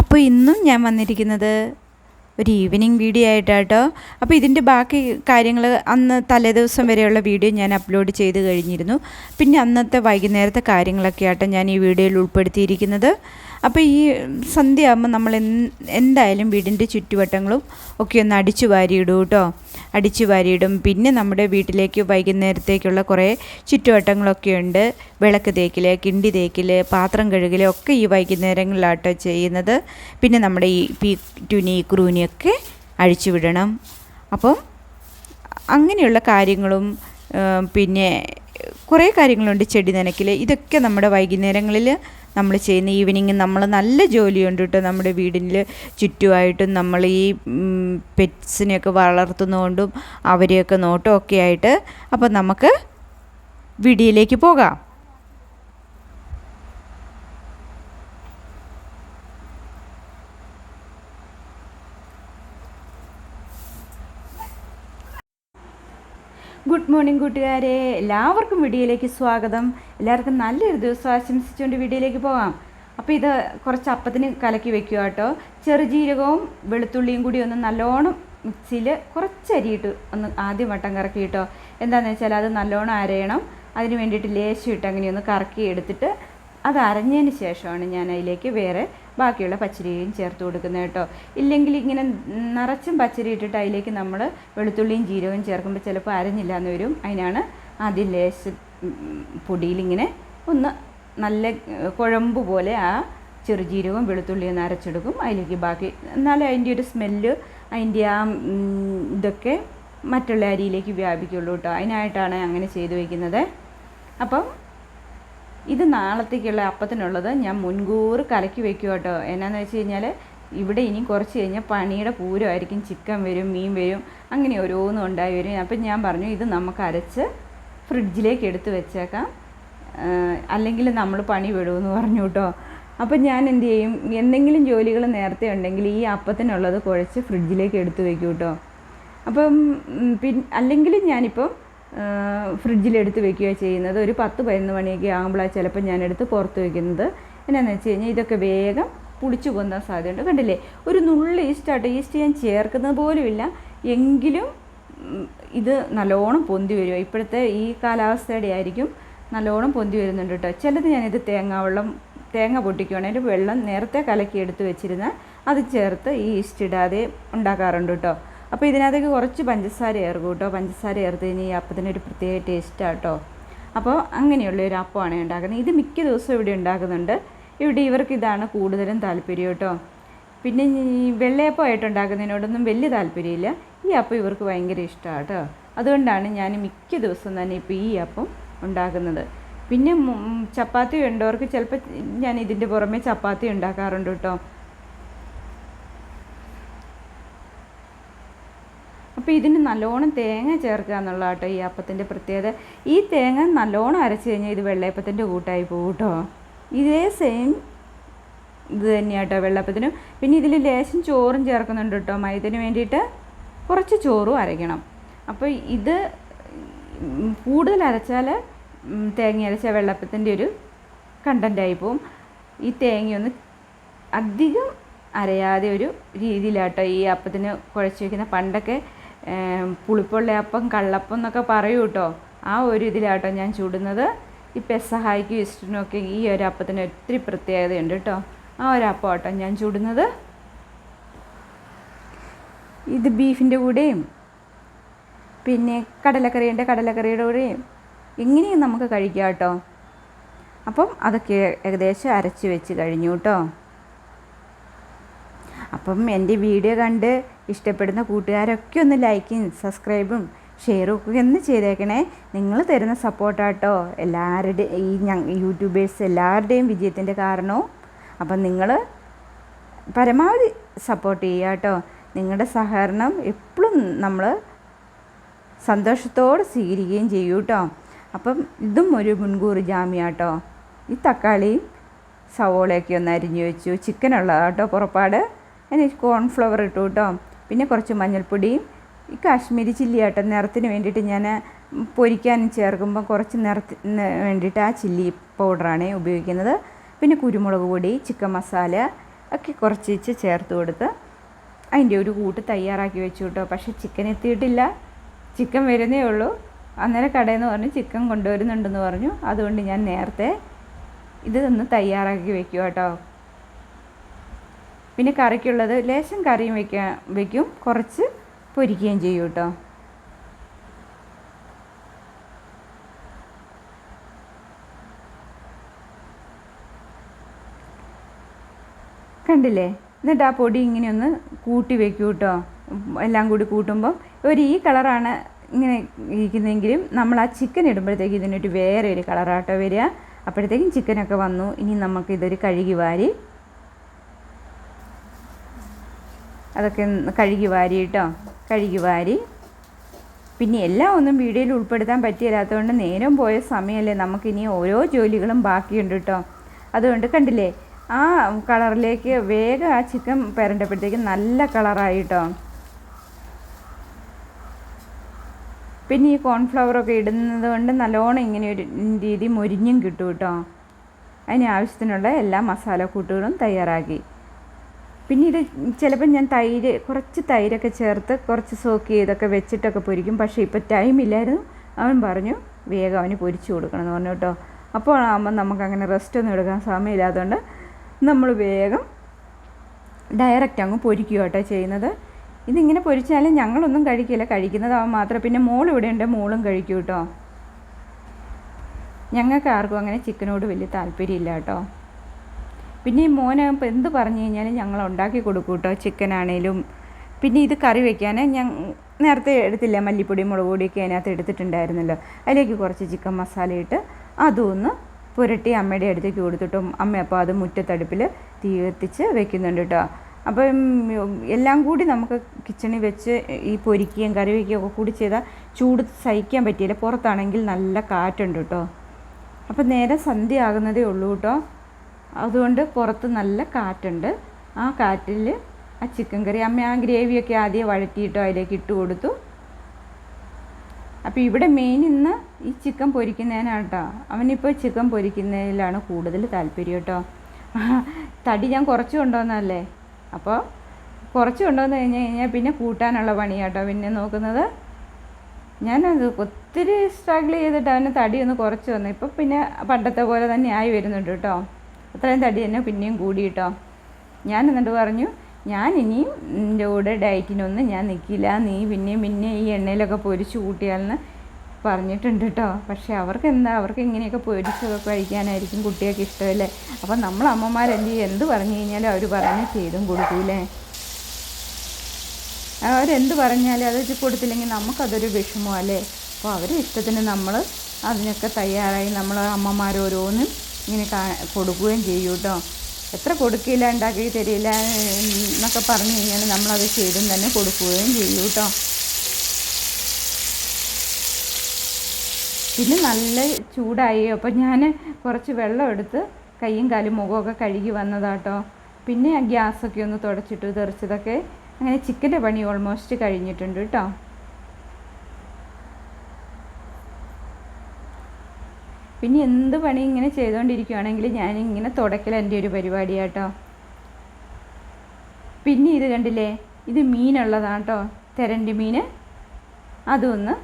അപ്പോൾ ഇന്നും ഞാൻ വന്നിരിക്കുന്നത് ഒരു ഈവനിങ് വീഡിയോ ആയിട്ടാട്ടോ. അപ്പോൾ ഇതിന്റെ ബാക്കി കാര്യങ്ങൾ അന്ന് തലേദിവസം വരെയുള്ള വീഡിയോ ഞാൻ അപ്ലോഡ് ചെയ്ത് കഴിഞ്ഞിരുന്നു. പിന്നെ അന്നത്തെ വൈകുന്നേരത്തെ കാര്യങ്ങളൊക്കെ ആട്ടോ ഞാൻ ഈ വീഡിയോയിൽ ഉൾപ്പെടുത്തിയിരിക്കുന്നത്. അപ്പോൾ ഈ സന്ധ്യയാകുമ്പോൾ നമ്മൾ എന്തായാലും വീടിന്റെ ചുറ്റുവട്ടങ്ങളും ഒക്കെ ഒന്ന് അടിച്ചു വാരിയിടും കേട്ടോ അടിച്ചു വാരിയിടും. പിന്നെ നമ്മുടെ വീട്ടിലേക്ക് വൈകുന്നേരത്തേക്കുള്ള കുറേ ചുറ്റുവട്ടങ്ങളൊക്കെ ഉണ്ട്. വിളക്ക് തേക്കിൽ കിണ്ടി തേക്കിൽ പാത്രം കഴുകൽ ഒക്കെ ഈ വൈകുന്നേരങ്ങളിലാട്ടോ ചെയ്യുന്നത്. പിന്നെ നമ്മുടെ ഈ പി ടുനി ക്രൂനിയൊക്കെ അഴിച്ചു വിടണം. അപ്പം അങ്ങനെയുള്ള കാര്യങ്ങളും പിന്നെ കുറേ കാര്യങ്ങളുണ്ട് ചെടി നനയ്ക്കൽ ഇതൊക്കെ നമ്മുടെ വൈകുന്നേരങ്ങളിൽ നമ്മൾ ചെയ്യുന്ന ഈവനിങ് നമ്മൾ നല്ല ജോലിയുണ്ട് കേട്ടോ നമ്മുടെ വീടിന് ചുറ്റുമായിട്ടും. നമ്മൾ ഈ പെറ്റ്സിനെയൊക്കെ വളർത്തുന്നതുകൊണ്ടും അവരെയൊക്കെ നോട്ടമൊക്കെ ആയിട്ട്. അപ്പോൾ നമുക്ക് വീഡിയോയിലേക്ക് പോകാം. ഗുഡ് മോർണിംഗ് കൂട്ടുകാരെ. എല്ലാവർക്കും വീഡിയോയിലേക്ക് സ്വാഗതം. എല്ലാവർക്കും നല്ലൊരു ദിവസം ആശംസിച്ചുകൊണ്ട് വീഡിയോയിലേക്ക് പോകാം. അപ്പോൾ ഇത് കുറച്ച് അപ്പത്തിന് കലക്കി വെക്കുക കേട്ടോ. ചെറുജീരകവും വെളുത്തുള്ളിയും കൂടി ഒന്ന് നല്ലോണം മിക്സിയിൽ കുറച്ച് അരിയിട്ട് ഒന്ന് ആദ്യം വട്ടം കറക്കി കേട്ടോ. എന്താണെന്ന് വെച്ചാൽ അത് നല്ലോണം അരയണം. അതിന് വേണ്ടിയിട്ട് ലേശം ഇട്ട് അങ്ങനെ ഒന്ന് കറക്കി എടുത്തിട്ട് അത് അരഞ്ഞതിന് ശേഷമാണ് ഞാൻ അതിലേക്ക് വേറെ ബാക്കിയുള്ള പച്ചരിയും ചേർത്ത് കൊടുക്കുന്നത് കേട്ടോ. ഇല്ലെങ്കിൽ ഇങ്ങനെ നിറച്ചും പച്ചരി ഇട്ടിട്ട് അതിലേക്ക് നമ്മൾ വെളുത്തുള്ളിയും ജീരകവും ചേർക്കുമ്പോൾ ചിലപ്പോൾ അരഞ്ഞില്ല എന്ന് വരും. അതിനാണ് ആദ്യം ലേശ പൊടിയിലിങ്ങനെ ഒന്ന് നല്ല കുഴമ്പ് പോലെ ആ ചെറുജീരകവും വെളുത്തുള്ളിയും ഒന്ന് അരച്ചെടുക്കും. അതിലേക്ക് ബാക്കി എന്നാലേ അതിന്റെ ഒരു സ്മെല്ല് അതിന്റെ ആ ഇതൊക്കെ മറ്റുള്ള അരിയിലേക്ക് വ്യാപിക്കുള്ളൂ കേട്ടോ. അതിനായിട്ടാണ് അങ്ങനെ ചെയ്തു വയ്ക്കുന്നത് അപ്പം ഇത് നാളത്തേക്കുള്ള അപ്പത്തിനുള്ളത് ഞാൻ മുൻകൂർ കലക്കി വെക്കും കേട്ടോ. എന്നാന്ന് വെച്ച് കഴിഞ്ഞാൽ ഇവിടെ ഇനി കുറച്ച് കഴിഞ്ഞാൽ പണിയുടെ പൂരമായിരിക്കും. ചിക്കൻ വരും മീൻ വരും അങ്ങനെ ഓരോന്നും ഉണ്ടായി വരും. അപ്പം ഞാൻ പറഞ്ഞു ഇത് നമുക്ക് അരച്ച് ഫ്രിഡ്ജിലേക്ക് എടുത്ത് വെച്ചേക്കാം. അല്ലെങ്കിൽ നമ്മൾ പണി വിടുമെന്ന് പറഞ്ഞു കേട്ടോ. അപ്പം ഞാൻ എന്ത് ചെയ്യും? എന്തെങ്കിലും ജോലികൾ നേരത്തെ ഉണ്ടെങ്കിൽ ഈ അപ്പത്തിനുള്ളത് കുഴച്ച് ഫ്രിഡ്ജിലേക്ക് എടുത്ത് വെക്കും കേട്ടോ. അപ്പം പിൻ അല്ലെങ്കിൽ ഞാനിപ്പം ഫ്രിഡ്ജിലെടുത്ത് വെക്കുകയോ ചെയ്യുന്നത്. ഒരു പത്ത് പതിനൊന്ന് മണിയൊക്കെ ആകുമ്പോഴാണ് ചിലപ്പോൾ ഞാനെടുത്ത് പുറത്ത് വെക്കുന്നത്. എന്നാന്ന് വെച്ച് കഴിഞ്ഞാൽ ഇതൊക്കെ വേഗം പുളിച്ചു പൊന്താൻ സാധ്യതയുണ്ട്. കണ്ടില്ലേ? ഒരു നുള്ളി ഈസ്റ്റാട്ടോ ഈസ്റ്റ് ഞാൻ ചേർക്കുന്നത് പോലുമില്ല. എങ്കിലും ഇത് നല്ലോണം പൊന്തി വരും ഇപ്പോഴത്തെ ഈ കാലാവസ്ഥയുടെ ആയിരിക്കും നല്ലോണം പൊന്തി വരുന്നുണ്ട് കേട്ടോ. ചിലത് ഞാനിത് തേങ്ങാവെള്ളം തേങ്ങ പൊട്ടിക്കുകയാണെങ്കിൽ വെള്ളം നേരത്തെ കലക്കി എടുത്ത് വെച്ചിരുന്ന അത് ചേർത്ത് ഈ ഈസ്റ്റ് ഇടാതെ ഉണ്ടാക്കാറുണ്ട് കേട്ടോ. അപ്പോൾ ഇതിനകത്തേക്ക് കുറച്ച് പഞ്ചസാര ചേർക്കും കേട്ടോ പഞ്ചസാര ചേർത്ത് കഴിഞ്ഞാൽ അപ്പത്തിനൊരു പ്രത്യേക ടേസ്റ്റാണ് കേട്ടോ അപ്പോൾ അങ്ങനെയുള്ള ഒരു അപ്പമാണ് ഉണ്ടാക്കുന്നത്. ഇത് മിക്ക ദിവസവും ഇവിടെ ഉണ്ടാക്കുന്നുണ്ട്. ഇവിടെ ഇവർക്ക് ഇതാണ് കൂടുതലും താല്പര്യം കേട്ടോ പിന്നെ വെള്ളയപ്പം വെള്ളയപ്പമായിട്ട് ഉണ്ടാക്കുന്നതിനോടൊന്നും വലിയ താല്പര്യമില്ല. ഈ അപ്പം ഇവർക്ക് ഭയങ്കര ഇഷ്ടമാണ് കേട്ടോ അതുകൊണ്ടാണ് ഞാൻ മിക്ക ദിവസവും തന്നെ ഇപ്പോൾ ഈ അപ്പം ഉണ്ടാക്കുന്നത്. പിന്നെ ചപ്പാത്തി വേണ്ടവർക്ക് ചിലപ്പോൾ ഞാൻ ഇതിന്റെ പുറമെ ചപ്പാത്തി ഉണ്ടാക്കാറുണ്ട് കേട്ടോ അപ്പോൾ ഇതിന് നല്ലോണം തേങ്ങ ചേർക്കുക എന്നുള്ള കേട്ടോ ഈ അപ്പത്തിന്റെ പ്രത്യേകത. ഈ തേങ്ങ നല്ലോണം അരച്ച് കഴിഞ്ഞാൽ ഇത് വെള്ളയപ്പത്തിന്റെ കൂട്ടായി പോകും കേട്ടോ. ഇതേ സെയിം ഇത് തന്നെയാണ് കേട്ടോ വെള്ളപ്പത്തിനും പിന്നെ ഇതിൽ ലേശം ചോറും ചേർക്കുന്നുണ്ട് കേട്ടോ മൈദന് വേണ്ടിയിട്ട്. കുറച്ച് ചോറും അരയ്ക്കണം. അപ്പോൾ ഇത് കൂടുതൽ അരച്ചാൽ തേങ്ങ അരച്ച വെള്ളപ്പത്തിന്റെ ഒരു കണ്ടന്റായി പോവും ഈ തേങ്ങയൊന്ന് അധികം അരയാതെ ഒരു രീതിയിലാട്ടോ ഈ അപ്പത്തിന് കുഴച്ച് വയ്ക്കുന്ന പണ്ടൊക്കെ ഏം, പുളിപ്പുള്ള അപ്പം കള്ളപ്പം എന്നൊക്കെ പറയൂ കേട്ടോ ആ ഒരു ഇതിലാട്ടോ ഞാൻ ചൂടുന്നത്. ഈ പെസഹായിക്കും ഇഷ്ടനൊക്കെ ഈ ഒരു അപ്പത്തിന് ഒത്തിരി പ്രത്യേകതയുണ്ട് കേട്ടോ ആ ഒരു അപ്പം കേട്ടോ ഞാൻ ചൂടുന്നത്. ഇത് ബീഫിന്റെ കൂടെയും പിന്നെ കടലക്കറിയുണ്ട് കടലക്കറിയുടെ കൂടെയും. എങ്ങനെയും നമുക്ക് കഴിക്കാം കേട്ടോ അപ്പം അതൊക്കെ ഏകദേശം അരച്ച് വെച്ച് കഴിഞ്ഞു കേട്ടോ അപ്പം എന്റെ വീഡിയോ കണ്ട് ഇഷ്ടപ്പെടുന്ന കൂട്ടുകാരൊക്കെ ഒന്ന് ലൈക്കും സബ്സ്ക്രൈബും ഷെയറും ഒക്കെ ഒന്ന് ചെയ്തേക്കണേ. നിങ്ങൾ തരുന്ന സപ്പോർട്ടാട്ടോ എല്ലാവരുടെ ഈ യൂട്യൂബേഴ്സ് എല്ലാവരുടെയും വിജയത്തിന്റെ കാരണവും. അപ്പം നിങ്ങൾ പരമാവധി സപ്പോർട്ട് ചെയ്യുക കേട്ടോ. നിങ്ങളുടെ സഹകരണം എപ്പോഴും നമ്മൾ സന്തോഷത്തോടെ സ്വീകരിക്കുകയും ചെയ്യൂ കേട്ടോ. അപ്പം ഇതും ഒരു മുൻകൂർ ജാമ്യാട്ടോ ഈ തക്കാളിയും സവോളയൊക്കെ ഒന്ന് അരിഞ്ഞു വെച്ചു. ചിക്കൻ ഉള്ളതാട്ടോ പുറപ്പാട്. അതിന് കോൺഫ്ലവർ ഇട്ടു കേട്ടോ. പിന്നെ കുറച്ച് മഞ്ഞൾപ്പൊടിയും ഈ കാശ്മീരി ചില്ലി ആട്ടോ. നിറത്തിന് വേണ്ടിയിട്ട് ഞാൻ പൊരിക്കാൻ ചേർക്കുമ്പോൾ കുറച്ച് നിറത്തിന് വേണ്ടിയിട്ട് ആ ചില്ലി പൗഡറാണ് ഉപയോഗിക്കുന്നത്. പിന്നെ കുരുമുളക് പൊടി ചിക്കൻ മസാല ഒക്കെ കുറച്ചിച്ച് ചേർത്ത് കൊടുത്ത് അതിന്റെ ഒരു കൂട്ട് തയ്യാറാക്കി വെച്ചു കേട്ടോ. പക്ഷേ ചിക്കൻ എത്തിയിട്ടില്ല. ചിക്കൻ വരുന്നേ ഉള്ളൂ. അന്നേരം കടയിൽ നിന്ന് പറഞ്ഞു ചിക്കൻ കൊണ്ടുവരുന്നുണ്ടെന്ന് പറഞ്ഞു. അതുകൊണ്ട് ഞാൻ നേരത്തെ ഇത് ഒന്ന് തയ്യാറാക്കി വെക്കുക കേട്ടോ പിന്നെ കറിക്കുള്ളത് ലേശം കറിയും വെക്കാൻ വയ്ക്കും കുറച്ച് പൊരിക്കുകയും ചെയ്യും കേട്ടോ. കണ്ടില്ലേ? എന്നിട്ട് ആ പൊടി ഇങ്ങനെ ഒന്ന് കൂട്ടി വെക്കൂ കേട്ടോ. എല്ലാം കൂടി കൂട്ടുമ്പം ഒരു ഈ കളറാണ് ഇങ്ങനെ ഇരിക്കുന്നതെങ്കിലും നമ്മൾ ആ ചിക്കൻ ഇടുമ്പോഴത്തേക്ക് ഇതിനൊരു വേറെ ഒരു കളറാട്ടോ വരിക. അപ്പോഴത്തേക്കും ചിക്കനൊക്കെ വന്നു. ഇനി നമുക്ക് ഇതൊരു കഴുകി വാരി അതൊക്കെ കഴുകി വാരി കേട്ടോ കഴുകി വാരി. പിന്നെ എല്ലാം ഒന്നും വീഡിയോയിൽ ഉൾപ്പെടുത്താൻ പറ്റിയില്ലാത്തതുകൊണ്ട് നേരം പോയ സമയമല്ലേ നമുക്കിനി ഓരോ ജോലികളും ബാക്കിയുണ്ട് കേട്ടോ അതുകൊണ്ട് കണ്ടില്ലേ ആ കളറിലേക്ക് വേഗം ആ ചിക്കൻ പെരണ്ടപ്പോഴത്തേക്ക് നല്ല കളറായി കേട്ടോ പിന്നെ ഈ കോൺഫ്ലവറൊക്കെ ഇടുന്നത് കൊണ്ട് നല്ലോണം ഇങ്ങനെ ഒരു രീതി മൊരിഞ്ഞും കിട്ടും കേട്ടോ അതിന് ആവശ്യത്തിനുള്ള എല്ലാ മസാലക്കൂട്ടുകളും തയ്യാറാക്കി. പിന്നെ ഇത് ചിലപ്പോൾ ഞാൻ തൈര് കുറച്ച് തൈരൊക്കെ ചേർത്ത് കുറച്ച് സോക്ക് ചെയ്തൊക്കെ വെച്ചിട്ടൊക്കെ പൊരിക്കും. പക്ഷേ ഇപ്പോൾ ടൈമില്ലായിരുന്നു അവൻ പറഞ്ഞു വേഗം അവന് പൊരിച്ചു കൊടുക്കണം എന്ന് പറഞ്ഞു കേട്ടോ. അപ്പോഴാകുമ്പോൾ നമുക്കങ്ങനെ റെസ്റ്റ് ഒന്നും എടുക്കാൻ സമയമില്ലാത്തതുകൊണ്ട് നമ്മൾ വേഗം ഡയറക്റ്റ് അങ്ങ് പൊരിക്കുക കേട്ടോ ചെയ്യുന്നത്. ഇതിങ്ങനെ പൊരിച്ചാലും ഞങ്ങളൊന്നും കഴിക്കില്ല. കഴിക്കുന്നത് അവൻ മാത്രം. പിന്നെ മോൾ ഇവിടെ ഉണ്ട്. മോളും കഴിക്കും കേട്ടോ. ഞങ്ങൾക്ക് ആർക്കും അങ്ങനെ ചിക്കനോട് വലിയ താല്പര്യമില്ല കേട്ടോ. പിന്നെ ഈ മോന് എന്ത് പറഞ്ഞു കഴിഞ്ഞാലും ഞങ്ങൾ ഉണ്ടാക്കി കൊടുക്കും കേട്ടോ ചിക്കനാണേലും പിന്നെ ഇത് കറി വെക്കാൻ ഞാൻ നേരത്തെ എടുത്തില്ല മല്ലിപ്പൊടി മുളക് പൊടിയൊക്കെ അതിനകത്ത് എടുത്തിട്ടുണ്ടായിരുന്നല്ലോ. അതിലേക്ക് കുറച്ച് ചിക്കൻ മസാല ഇട്ട് അതും ഒന്ന് പുരട്ടി അമ്മയുടെ അടുത്തേക്ക് കൊടുത്തിട്ടും അമ്മ അപ്പോൾ അത് മുറ്റത്തടുപ്പിൽ തീ കത്തിച്ച് വെക്കുന്നുണ്ട് കേട്ടോ. അപ്പം എല്ലാം കൂടി നമുക്ക് കിച്ചണിൽ വെച്ച് ഈ പൊരിക്കുകയും കറി വയ്ക്കുകയും ഒക്കെ കൂടി ചെയ്താൽ ചൂട് സഹിക്കാൻ പറ്റിയില്ല. പുറത്താണെങ്കിൽ നല്ല കാറ്റുണ്ട് കേട്ടോ. അപ്പം നേരെ സന്ധ്യ ആകുന്നതേ ഉള്ളൂ കേട്ടോ. അതുകൊണ്ട് പുറത്ത് നല്ല കാറ്റുണ്ട്. ആ കാറ്റിൽ ആ ചിക്കൻ കറി അമ്മ ആ ഗ്രേവിയൊക്കെ ആദ്യം വഴറ്റിയിട്ടോ അതിലേക്ക് ഇട്ട് കൊടുത്തു. അപ്പോൾ ഇവിടെ മെയിൻ ഇന്ന് ഈ ചിക്കൻ പൊരിക്കുന്നതിനാണ് കേട്ടോ അവനിപ്പോൾ ചിക്കൻ പൊരിക്കുന്നതിലാണ് കൂടുതൽ താല്പര്യം കേട്ടോ. തടി ഞാൻ കുറച്ച് കൊണ്ടുവന്നതല്ലേ? അപ്പോൾ കുറച്ച് കൊണ്ടുവന്ന് കഴിഞ്ഞ് കഴിഞ്ഞാൽ പിന്നെ കൂട്ടാനുള്ള പണിയാട്ടോ. പിന്നെ നോക്കുന്നത് ഞാനത് ഒത്തിരി സ്ട്രഗിൾ ചെയ്തിട്ട് അവന് തടി ഒന്ന് കുറച്ച് വന്നു. ഇപ്പം പിന്നെ പണ്ടത്തെ പോലെ തന്നെ ആയി വരുന്നുണ്ട് കേട്ടോ. അത്രയും തടി തന്നെ പിന്നെയും കൂടി കേട്ടോ ഞാൻ എന്നിട്ട് പറഞ്ഞു ഞാൻ ഇനിയും എന്റെ കൂടെ ഡയറ്റിനൊന്നും ഞാൻ നിൽക്കില്ല നീ പിന്നെയും പിന്നെ ഈ എണ്ണയിലൊക്കെ പൊരിച്ച് കൂട്ടിയാലെന്ന് പറഞ്ഞിട്ടുണ്ട് കേട്ടോ പക്ഷേ അവർക്ക് എന്താ അവർക്ക് ഇങ്ങനെയൊക്കെ പൊരിച്ചൊക്കെ കഴിക്കാനായിരിക്കും കുട്ടികൾക്ക് ഇഷ്ടമല്ലേ? അപ്പം നമ്മൾ അമ്മമാരെന്ത് എന്ത് പറഞ്ഞു കഴിഞ്ഞാലും അവർ പറഞ്ഞ് ചെയ്തും കൊടുക്കൂലേ? അവരെന്ത് പറഞ്ഞാലും അത് കൊടുത്തില്ലെങ്കിൽ നമുക്കതൊരു വിഷമമല്ലേ അപ്പോൾ അവരെ ഇഷ്ടത്തിന് നമ്മൾ അതിനൊക്കെ തയ്യാറായി നമ്മൾ അമ്മമാരോരോന്നും ഇങ്ങനെ കൊടുക്കുകയും ചെയ്യും കേട്ടോ. എത്ര കൊടുക്കില്ല ഉണ്ടാക്കി തരില്ല എന്നൊക്കെ പറഞ്ഞു കഴിഞ്ഞാൽ നമ്മളത് ചെയ്തും തന്നെ കൊടുക്കുകയും ചെയ്യും കേട്ടോ. പിന്നെ നല്ല ചൂടായി. അപ്പോൾ ഞാൻ കുറച്ച് വെള്ളം എടുത്ത് കൈയും കാലും മുഖമൊക്കെ കഴുകി വന്നതാട്ടോ പിന്നെ ഗ്യാസൊക്കെ ഒന്ന് തുടച്ചിട്ട് തെറിച്ചതൊക്കെ. അങ്ങനെ ചിക്കന്റെ പണി ഓൾമോസ്റ്റ് കഴിഞ്ഞിട്ടുണ്ട് കേട്ടോ. പിന്നെ എന്ത് പണി ഇങ്ങനെ ചെയ്തുകൊണ്ടിരിക്കുകയാണെങ്കിൽ ഞാൻ ഇങ്ങനെ തുടക്കൽ എന്റെ ഒരു പരിപാടിയാട്ടോ. പിന്നെ ഇത് കണ്ടില്ലേ? ഇത് മീനുള്ളതാണ് കേട്ടോ തെരണ്ടി മീൻ അതൊന്ന്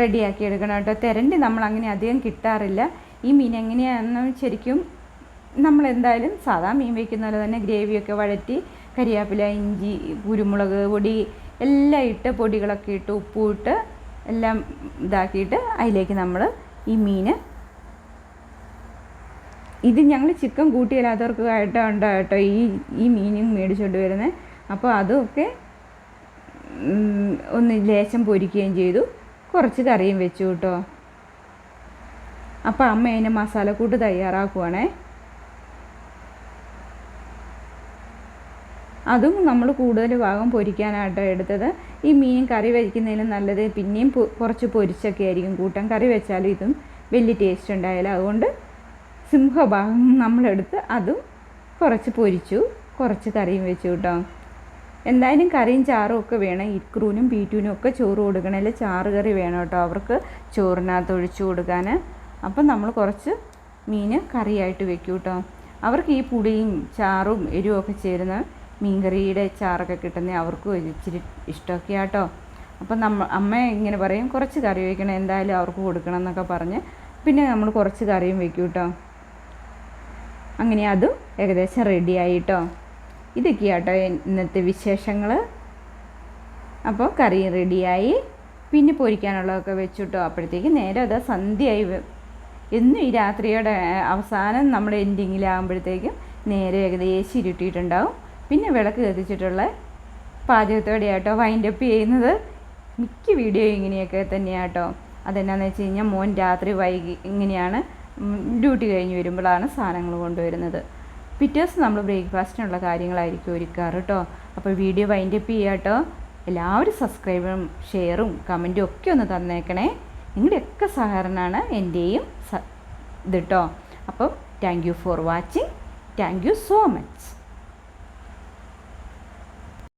റെഡിയാക്കി എടുക്കണം കേട്ടോ തെരണ്ടി നമ്മൾ അങ്ങനെ അധികം കിട്ടാറില്ല. ഈ മീൻ എങ്ങനെയാണെന്ന് ശരിക്കും നമ്മൾ എന്തായാലും സാധാ മീൻ വയ്ക്കുന്ന പോലെ തന്നെ ഗ്രേവിയൊക്കെ വഴറ്റി കരിയാപ്പില ഇഞ്ചി കുരുമുളക് പൊടി എല്ലാം ഇട്ട് പൊടികളൊക്കെ ഇട്ട് ഉപ്പും ഇട്ട് എല്ലാം ഇതാക്കിയിട്ട് അതിലേക്ക് നമ്മൾ ഈ മീൻ. ഇത് ഞങ്ങൾ ചിക്കൻ കൂട്ടിയില്ലാത്തവർക്ക് ആയിട്ട് ഉണ്ട് കേട്ടോ ഈ ഈ മീനും മേടിച്ചുകൊണ്ട് വരുന്നത് അപ്പോൾ അതൊക്കെ ഒന്ന് ലേശം പൊരിക്കുകയും ചെയ്തു. കുറച്ച് കറിയും വെച്ചു കേട്ടോ. അപ്പോൾ അമ്മ അതിന് മസാലക്കൂട്ട് തയ്യാറാക്കുവാണേ. അതും നമ്മൾ കൂടുതൽ ഭാഗം പൊരിക്കാനായിട്ടോ എടുത്തത്. ഈ മീൻ കറി വയ്ക്കുന്നതിലും നല്ലത് പിന്നെയും കുറച്ച് പൊരിച്ചൊക്കെ ആയിരിക്കും. കൂട്ടം കറി വെച്ചാലും ഇതും വലിയ ടേസ്റ്റ് ഉണ്ടായാലും അതുകൊണ്ട് സിംഹഭാഗം നമ്മളെടുത്ത് അതും കുറച്ച് പൊരിച്ചു. കുറച്ച് കറിയും വെച്ചു കേട്ടോ. എന്തായാലും കറിയും ചാറും ഒക്കെ വേണം. ഇക്രൂനും പീറ്റൂനും ഒക്കെ ചോറ് കൊടുക്കണം അല്ലെങ്കിൽ ചാറ് കറി വേണം കേട്ടോ. അവർക്ക് ചോറിനകത്ത് ഒഴിച്ചു കൊടുക്കാൻ അപ്പം നമ്മൾ കുറച്ച് മീൻ കറിയായിട്ട് വെക്കും കേട്ടോ. അവർക്ക് ഈ പുളിയും ചാറും എരിവും ഒക്കെ ചേരുന്ന മീൻകറിയുടെ ചാറൊക്കെ കിട്ടുന്ന അവർക്കും ഇച്ചിരി ഇഷ്ടമൊക്കെ ആട്ടോ. അപ്പം നമ്മ അമ്മ ഇങ്ങനെ പറയും കുറച്ച് കറി വയ്ക്കണം എന്തായാലും അവർക്ക് കൊടുക്കണം എന്നൊക്കെ പറഞ്ഞ് പിന്നെ നമ്മൾ കുറച്ച് കറിയും വെക്കും കേട്ടോ അങ്ങനെ അതും ഏകദേശം റെഡിയായി കേട്ടോ ഇതൊക്കെയാട്ടോ ഇന്നത്തെ വിശേഷങ്ങൾ അപ്പോൾ കറി റെഡിയായി പിന്നെ പൊരിക്കാനുള്ളതൊക്കെ വെച്ചിട്ടോ അപ്പോഴത്തേക്ക് നേരെ അത് സന്ധ്യയായി. എന്നും ഈ രാത്രിയുടെ അവസാനം നമ്മൾ എൻഡിങ്ങിലാകുമ്പോഴത്തേക്കും നേരെ ഏകദേശം ഇരുട്ടിയിട്ടുണ്ടാവും. പിന്നെ വിളക്ക് കത്തിച്ചിട്ടുള്ള പാചകത്തോടെ ആട്ടോ വൈൻഡപ്പ് ചെയ്യുന്നത്. മിക്ക വീഡിയോ ഇങ്ങനെയൊക്കെ തന്നെയാട്ടോ. അതെന്നാന്ന് വെച്ച് കഴിഞ്ഞാൽ മോൻ രാത്രി വൈകി ഇങ്ങനെയാണ് ഡ്യൂട്ടി കഴിഞ്ഞ് വരുമ്പോഴാണ് സാധനങ്ങൾ കൊണ്ടുവരുന്നത്. പിറ്റേഴ്സ് നമ്മൾ ബ്രേക്ക്ഫാസ്റ്റിനുള്ള കാര്യങ്ങളായിരിക്കും ഒരുക്കാറ് കേട്ടോ അപ്പോൾ വീഡിയോ വൈൻഡപ്പ് ചെയ്യുക കേട്ടോ എല്ലാവരും സബ്സ്ക്രൈബും ഷെയറും കമന്റും ഒക്കെ ഒന്ന് തന്നേക്കണേ. നിങ്ങളുടെയൊക്കെ സഹകരണമാണ് എന്റെയും ഇത് കേട്ടോ അപ്പം thank you for watching thank you so much